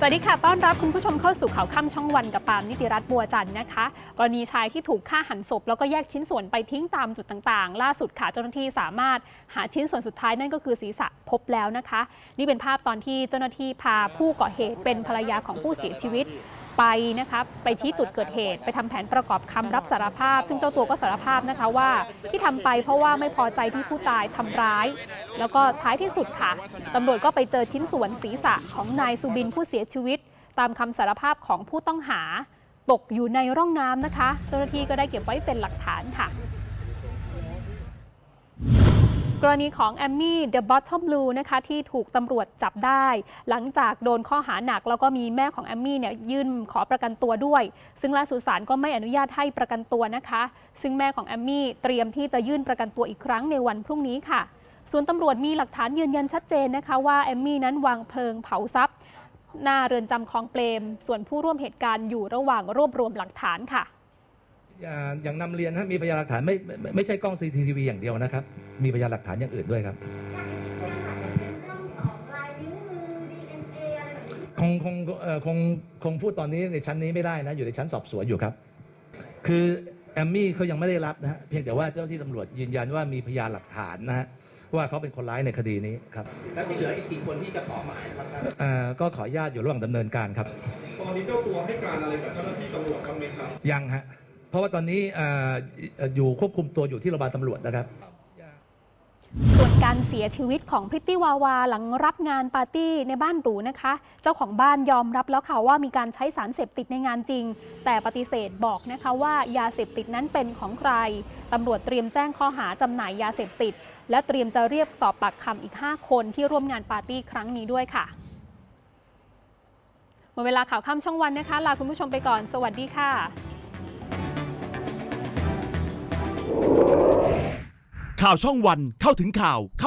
สวัสดีค่ะ ต้อนรับคุณผู้ชมเข้าสู่ข่าวค่ำช่องวันกับปาล์มนิติรัตน์บัวจันทร์นะคะ กรณีชายที่ถูกฆ่าหันศพ แล้วก็แยกชิ้นส่วนไปทิ้งตามจุดต่างๆ ล่าสุดค่ะเจ้าหน้าที่สามารถหาชิ้นส่วนสุดท้ายนั่นก็คือศีรษะ พบแล้วนะคะ นี่เป็นภาพตอนที่เจ้าหน้าที่พาผู้ก่อเหตุเป็นภรรยาของผู้เสียชีวิตไปนะคะไปชี้จุดเกิดเหตุไปทำแผนประกอบคำรับสารภาพ ซึ่งเจ้าตัวก็สารภาพนะคะว่าที่ทำไปเพราะว่าไม่พอใจที่ผู้ตายทำร้าย แล้วก็ท้ายที่สุดค่ะตำรวจก็ไปเจอชิ้นส่วนศีรษะของนายสุบินผู้เสียชีวิต ตามคำสารภาพของผู้ต้องหา ตกอยู่ในร่องน้ำนะคะ เจ้าหน้าที่ก็ได้เก็บไว้เป็นหลักฐานค่ะ กรณีของแอมมี่เดอะบอททอมบลูนะคะที่ถูกตำรวจจับได้ หลังจากโดนข้อหาหนัก แล้วก็มีแม่ของแอมมี่เนี่ยยื่นขอประกันตัวด้วย ซึ่งล่าสุดศาลก็ไม่อนุญาตให้ประกันตัวนะคะ ซึ่งแม่ของแอมมี่เตรียมที่จะยื่นประกันตัวอีกครั้งในวันพรุ่งนี้ค่ะ ส่วนตำรวจมีหลักฐานยืนยันชัดเจนนะคะว่าแอมมี่นั้นวางเพลิงเผาทรัพย์หน้าเรือนจำคลองเปรม ส่วนผู้ร่วมเหตุการณ์อยู่ระหว่างรวบรวมหลักฐานค่ะ อย่าอย่างนำเรียนนะมีพยานหลักฐานไม่ไม่ไม่ใช่กล้อง CCTV อย่างเดียวนะครับ มีพยานหลักฐานอย่างอื่นด้วยครับคงคงเอ่อคงคงพูดตอนนี้ในชั้นนี้ไม่ได้นะ อยู่ในชั้นสอบสวนอยู่ครับ คือแอมมี่เขายังไม่ได้รับนะฮะเพียงแต่ว่าเจ้าหน้าที่ตำรวจยืนยันว่ามีพยานหลักฐานนะฮะว่าเขาเป็นคนร้ายในคดีนี้ครับแล้วที่เหลืออีกสี่คนที่จะขอหมายครับท่านเอ่อก็ขออนุญาตอยู่ระหว่างดำเนินการครับตอนนี้เจ้าตัวให้การอะไรกับเจ้าหน้าที่ตำรวจบ้างไหมครับยังฮะ เพราะว่าตอนนี้เอ่อเอ่ออยู่ควบคุมตัวอยู่ที่โรงพยาบาลตำรวจนะครับส่วนการเสียชีวิตของพริตตี้วาวาหลังรับงานปาร์ตี้ในบ้านหรูนะคะ เจ้าของบ้านยอมรับแล้วค่ะว่ามีการใช้สารเสพติดในงานจริง แต่ปฏิเสธบอกนะคะว่ายาเสพติดนั้นเป็นของใครตำรวจเตรียมแจ้งข้อหาจำหน่ายยาเสพติด และเตรียมจะเรียกสอบปากคำอีก 5 คนที่ร่วมงานปาร์ตี้ครั้งนี้ด้วยค่ะหมดเวลาข่าวค่ำช่องวันนะคะลาคุณผู้ชมไปก่อน สวัสดีค่ะ ข่าวช่องวันเข้าถึงข่าวเข้า